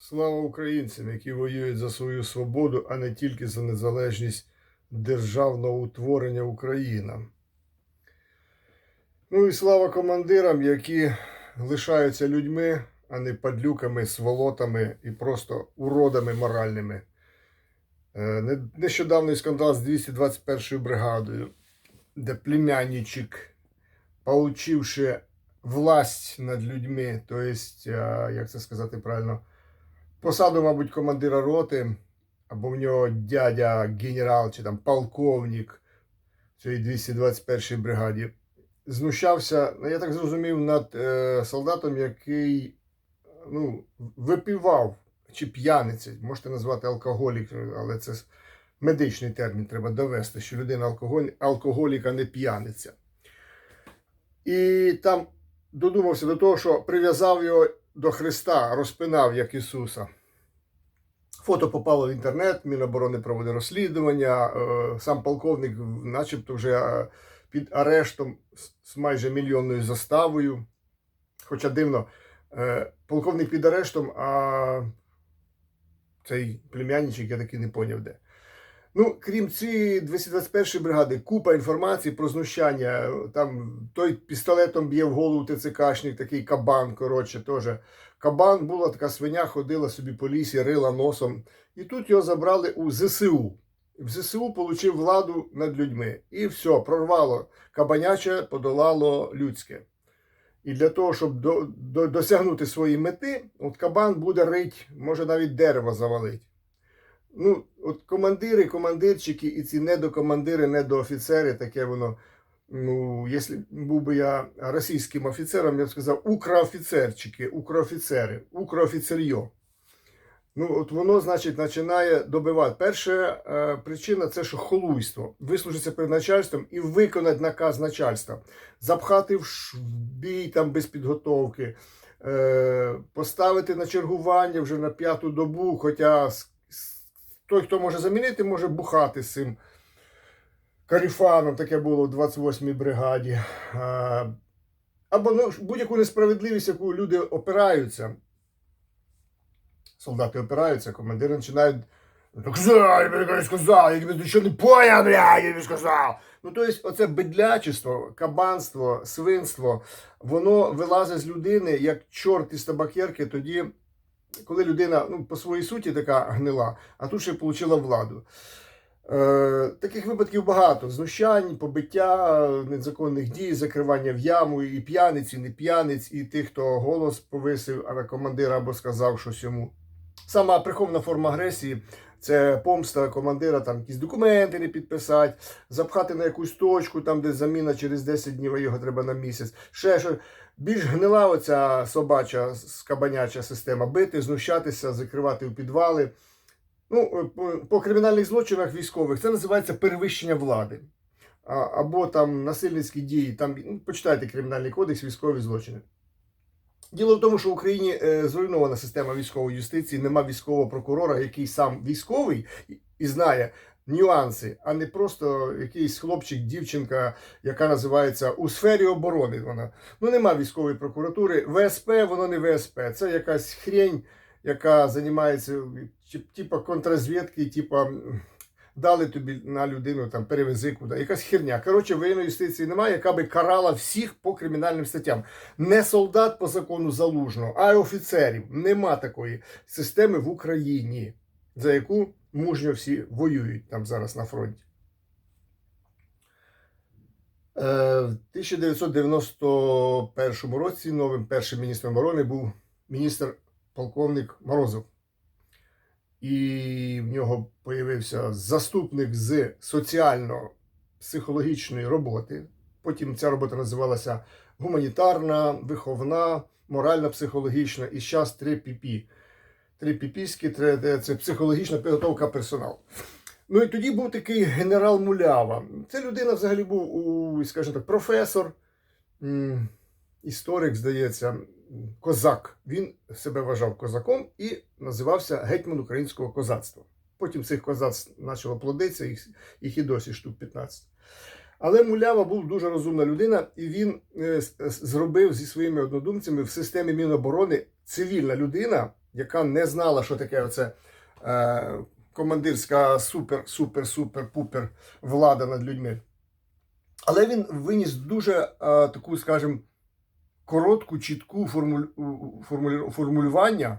Слава українцям, які воюють за свою свободу, а не тільки за незалежність державного утворення Україна. Ну і слава командирам, які лишаються людьми, а не падлюками, сволотами і просто уродами моральними. Е, Нещодавний скандал з 221 бригадою, де племянничок, получивши власть над людьми, то е, як це сказати правильно, посаду, мабуть, командира роти, або в нього дядя генерал чи там полковник в цій 221 бригаді, знущався, ну, я так зрозумів, над е, солдатом, який ну, випивав чи п'яниця, можете назвати алкоголік, але це медичний термін, треба довести, що людина алкоголь, алкоголіка не п'яниця. І там додумався до того, що прив'язав його до Христа, розпинав як Ісуса. Фото попало в інтернет, Міноборони проводить розслідування. е, Сам полковник, начебто, вже е, під арештом з- майже мільйонною заставою. Хоча дивно, е, полковник під арештом, а цей племянничок я таки не поняв де. Ну, крім цієї 221 бригади, купа інформації про знущання. Там той пістолетом б'є в голову ТЦКшник, такий кабан. Коротше, теж. Кабан була така свиня, ходила собі по лісі, рила носом. І тут його забрали у ЗСУ. В ЗСУ отримав владу над людьми. І все, прорвало. Кабаняче подолало людське. І для того, щоб до, до, досягнути своєї мети, от кабан буде рить, може навіть дерево завалить. Ну, от командири, командирчики і ці недокомандири, недоофіцери, таке воно. Ну, якщо був би я російським офіцером, я б сказав укроофіцерчики, укроофіцери, укроофіцерьо. Ну, от воно, значить, починає добивати. Перша е, причина це що холуйство. Вислужитися перед начальством і виконати наказ начальства. Запхати в бій там без підготовки, е, поставити на чергування вже на п'яту добу, хоча той, хто може замінити, може бухати з цим каріфаном, таке було в 28-й бригаді. Або ну, будь-яку несправедливість, яку люди опираються. Солдати опираються, командири починають. Сказав, я тобі сказав, я тобі нічого не поняв, я тобі сказав. Ну, тобто, оце бедлячество, кабанство, свинство, воно вилазить з людини як чорт із табакерки тоді, коли людина ну, по своїй суті така гнила, а тут ще отримала владу. Е, таких випадків багато: знущань, побиття, незаконних дій, закривання в яму, і п'яниць, і не п'яниць, і тих, хто голос повисив, а командир або сказав щось йому. Сама прихована форма агресії це помста командира, там якісь документи не підписати, запхати на якусь точку, там де заміна через 10 днів, а його треба на місяць. Ще що. Більш гнила оця собача скабаняча система бити, знущатися, закривати у підвали. Ну, по, по кримінальних злочинах військових це називається перевищення влади. Або там насильницькі дії, там ну, почитайте кримінальний кодекс, військові злочини. Діло в тому, що в Україні е, зруйнована система військової юстиції, нема військового прокурора, який сам військовий і, знає нюанси, а не просто якийсь хлопчик, дівчинка, яка називається у сфері оборони. Вона ну нема військової прокуратури. ВСП, воно не ВСП. Це якась хрень, яка займається типа контррозвідки, типа дали тобі на людину там перевези куди. Якась херня. Коротше, воєнної юстиції немає, яка би карала всіх по кримінальним статтям. Не солдат по закону залужного, а й офіцерів. Нема такої системи в Україні, за яку мужньо всі воюють там зараз на фронті. Е, В 1991 році новим першим міністром оборони був міністр полковник Морозов. І в нього появився заступник з соціально-психологічної роботи. Потім ця робота називалася гуманітарна, виховна, морально-психологічна і зараз 3 ПП. Три піпіські, це психологічна підготовка персоналу. Ну і тоді був такий генерал Мулява. Це людина взагалі був, скажімо так, професор, історик, здається, козак. Він себе вважав козаком і називався гетьман українського козацтва. Потім цих козацтв почало плодитися, їх, їх і досі штук 15. Але Мулява був дуже розумна людина, і він е, с- зробив зі своїми однодумцями в системі Міноборони цивільна людина, яка не знала, що таке оце е, командирська супер, супер, супер, пупер влада над людьми. Але він виніс дуже е, таку, скажімо, коротку, чітку формулю, формулювання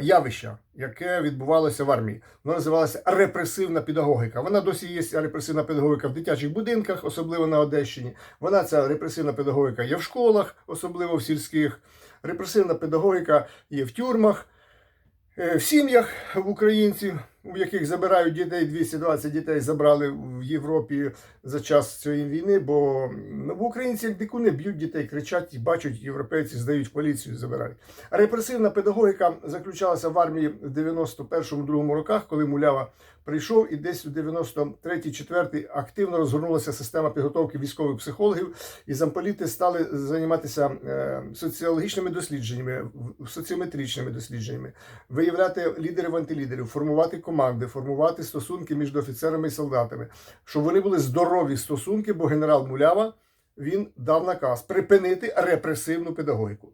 явища, яке відбувалося в армії. Воно називалося репресивна педагогіка. Вона досі є репресивна педагогіка в дитячих будинках, особливо на Одещині. Вона ця репресивна педагогіка є в школах, особливо в сільських. Репресивна педагогіка є в тюрмах, е, в сім'ях в українців, у яких забирають дітей, 220 дітей забрали в Європі за час цієї війни, бо м, в українці як дикуни б'ють дітей, кричать бачать, європейці здають поліцію, забирають. Репресивна педагогіка заключалася в армії в 91-2 роках, коли Мулява прийшов, і десь у 93-4 активно розгорнулася система підготовки військових психологів, і замполіти стали займатися е, соціологічними дослідженнями, соціометричними дослідженнями, виявляти лідерів антилідерів, формувати команди, формувати стосунки між офіцерами і солдатами, щоб вони були здорові стосунки, бо генерал Мулява він дав наказ припинити репресивну педагогіку.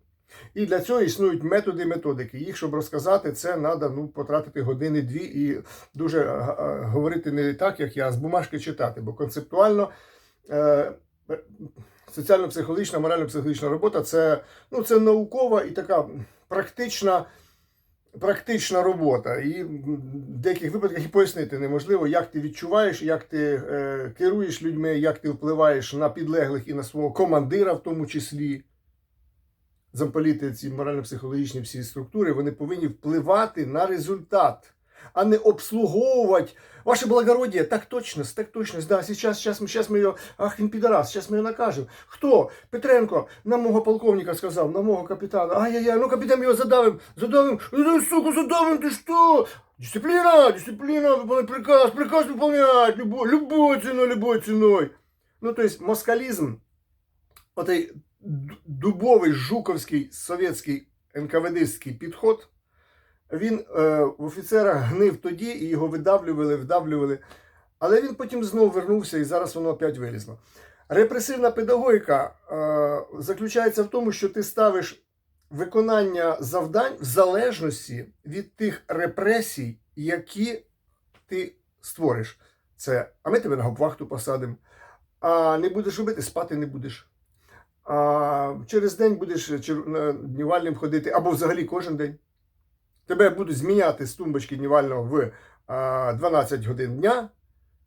І для цього існують методи і методики. Їх, щоб розказати, це треба ну, потратити години-дві і дуже е, е, говорити не так, як я, а з бумажки читати, бо концептуально. Е, Соціально-психологічна, морально-психологічна робота це, ну, це наукова і така практична, практична робота. І в деяких випадках і пояснити неможливо, як ти відчуваєш, як ти е, керуєш людьми, як ти впливаєш на підлеглих і на свого командира, в тому числі Замполіти, ці морально-психологічні всі структури, вони повинні впливати на результат, а не обслуговувати. Ваше благородие, так точно, так точно, да, сейчас, сейчас, мы, сейчас мы ее, ах, він підарас, сейчас мы ее накажем. Хто? Петренко на мого полковника сказав, на мого капітана. Ай-яй-яй, ну капітан його задавим, задавим, ну, сука, задавим, ти що? Дисципліна, дисципліна, выполнять приказ, приказ выполнять, любой, любой ценой, любой ценой. Ну, то есть москалізм, отей д- дубовий жуковський совєтський НКВДський підход, він е, в офіцерах гнив тоді і його видавлювали, вдавлювали. Але він потім знову вернувся і зараз воно опять вилізло. Репресивна педагогіка е, заключається в тому, що ти ставиш виконання завдань в залежності від тих репресій, які ти створиш. Це, а ми тебе на гопвахту посадимо, а не будеш робити, спати не будеш. А через день будеш чер- днівальним ходити, або взагалі кожен день. Тебе будуть зміняти з тумбочки днівального в 12 годин дня,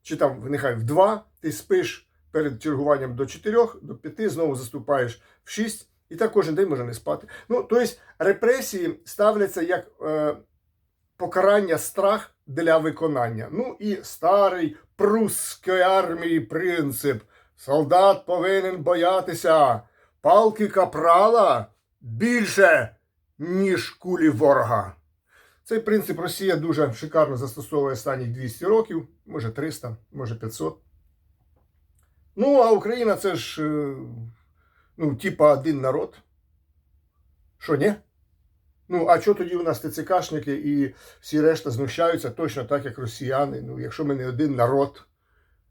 чи там нехай в 2, ти спиш перед чергуванням до 4, до 5, знову заступаєш в 6, і так кожен день може не спати. Ну, тобто репресії ставляться як е, покарання страх для виконання. Ну і старий прусської армії принцип. Солдат повинен боятися палки капрала більше, ніж кулі ворога. Цей принцип Росія дуже шикарно застосовує останні 200 років, може 300, може 500. Ну, а Україна це ж, е, ну, типа один народ. Що, ні? Ну, а що тоді у нас ТЦКшники і всі решта знущаються точно так, як росіяни? Ну, якщо ми не один народ.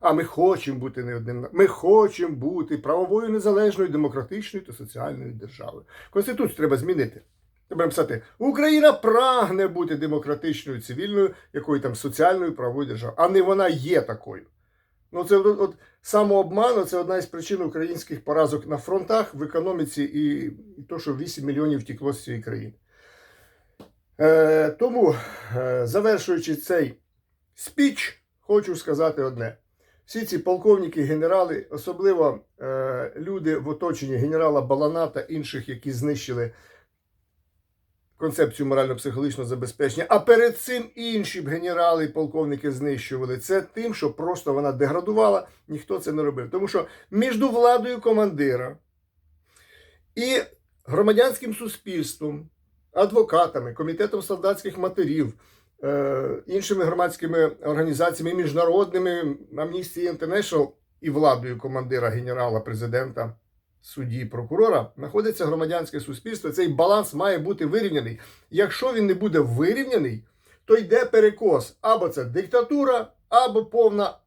А ми хочемо бути не одним. Ми хочемо бути правовою незалежною, демократичною та соціальною державою. Конституцію треба змінити. Треба написати, Україна прагне бути демократичною, цивільною, якою там соціальною правовою державою, а не вона є такою. Ну, це от, от самообман це одна із причин українських поразок на фронтах в економіці і, і то, що 8 мільйонів втекло з цієї країни. Е, тому, е, завершуючи цей спіч, хочу сказати одне. Всі ці полковники, генерали, особливо е, люди в оточенні генерала Балана та інших, які знищили концепцію морально-психологічного забезпечення, а перед цим інші б генерали і полковники знищували це тим, що просто вона деградувала, ніхто це не робив. Тому що між владою командира і громадянським суспільством, адвокатами, комітетом солдатських матерів, іншими громадськими організаціями, міжнародними Amnesty International і владою командира, генерала, президента, судді, прокурора, знаходиться громадянське суспільство. Цей баланс має бути вирівняний. Якщо він не буде вирівняний, то йде перекос. Або це диктатура, або повна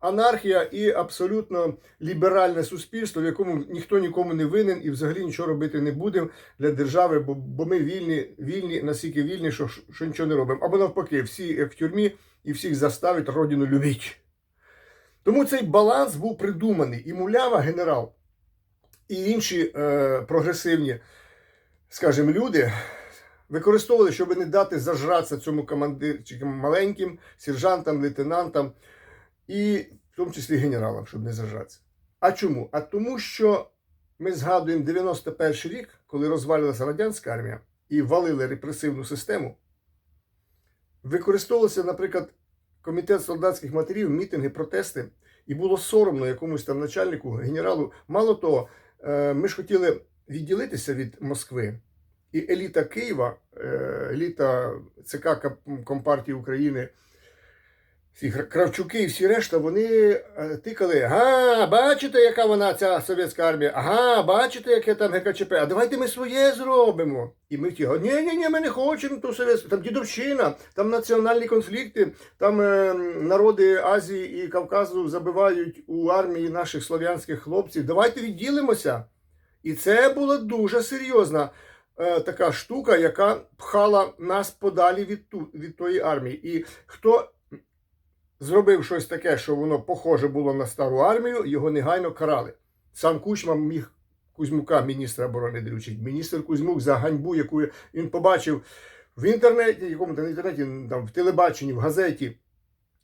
анархія і абсолютно ліберальне суспільство, в якому ніхто нікому не винен і взагалі нічого робити не будемо для держави, бо, бо ми вільні, вільні, настільки вільні, що, що нічого не робимо. Або навпаки, всі як в тюрмі і всіх заставить родину любити. Тому цей баланс був придуманий. І Мулява, генерал, і інші е, прогресивні, скажімо, люди використовували, щоб не дати зажратися цьому командирчикам маленьким, сержантам, лейтенантам і в тому числі генералам, щоб не зажратися. А чому? А тому, що ми згадуємо 91 рік, коли розвалилася радянська армія і валили репресивну систему. Використовувався, наприклад, комітет солдатських матерів, мітинги, протести, і було соромно якомусь там начальнику, генералу. Мало того, е, ми ж хотіли відділитися від Москви. І еліта Києва, е, еліта ЦК Компартії України, всі Кравчуки і всі решта, вони е, тикали: ага, бачите, яка вона ця совєтська армія? Ага, бачите, яке там ГКЧП? А давайте ми своє зробимо. І ми ті, ні, ні, ні, ми не хочемо ту совєтську, там дідовщина, там національні конфлікти, там е, народи Азії і Кавказу забивають у армії наших слов'янських хлопців. Давайте відділимося. І це була дуже серйозна е, така штука, яка пхала нас подалі від, ту, від тої армії. І хто зробив щось таке, що воно похоже було на стару армію, його негайно карали. Сам Кучма міг Кузьмука, міністра оборони доручить. Міністр Кузьмук за ганьбу, яку він побачив в інтернеті, якому там інтернеті, там в телебаченні, в газеті.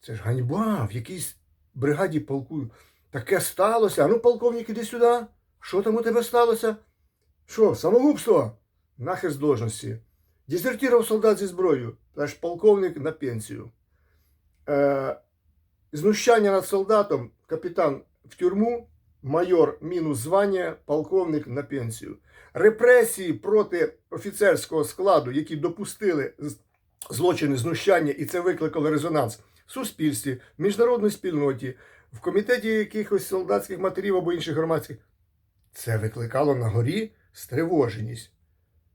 Це ж ганьба в якійсь бригаді полку. Таке сталося. А ну, полковник, іди сюди. Що там у тебе сталося? Що, самогубство? Нахер з должності. Дезертирував солдат зі зброєю. Наш полковник на пенсію. Е, знущання над солдатом, капітан в тюрму, майор мінус звання, полковник на пенсію. Репресії проти офіцерського складу, які допустили злочини знущання, і це викликало резонанс в суспільстві, в міжнародній спільноті, в комітеті якихось солдатських матерів або інших громадських. Це викликало на горі стривоженість.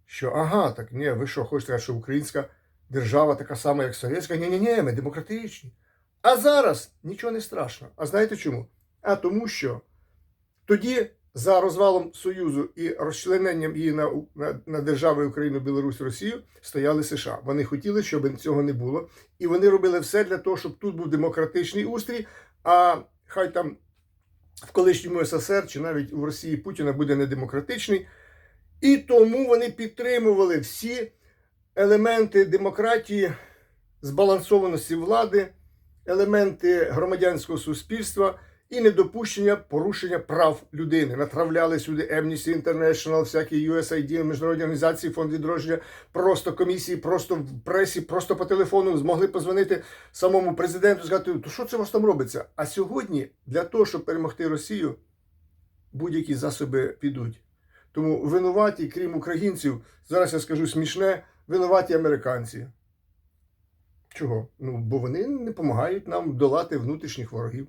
Що ага, так ні, ви що, хочете що українська держава така сама, як совєтська? Ні, ні, ні, ми демократичні. А зараз нічого не страшно. А знаєте чому? А тому, що тоді за розвалом Союзу і розчлененням її на, на, на держави Україну, Білорусь, Росію стояли США. Вони хотіли, щоб цього не було. І вони робили все для того, щоб тут був демократичний устрій, а хай там в колишньому СССР чи навіть у Росії Путіна буде недемократичний. І тому вони підтримували всі елементи демократії, збалансованості влади, елементи громадянського суспільства і недопущення порушення прав людини. Натравляли сюди Amnesty International, всякі USAID, міжнародні організації, фонд відродження, просто комісії, просто в пресі, просто по телефону змогли позвонити самому президенту, сказати, то що це у вас там робиться? А сьогодні для того, щоб перемогти Росію, будь-які засоби підуть. Тому винуваті, крім українців, зараз я скажу смішне, винуваті американці. Чого? Ну, бо вони не допомагають нам долати внутрішніх ворогів.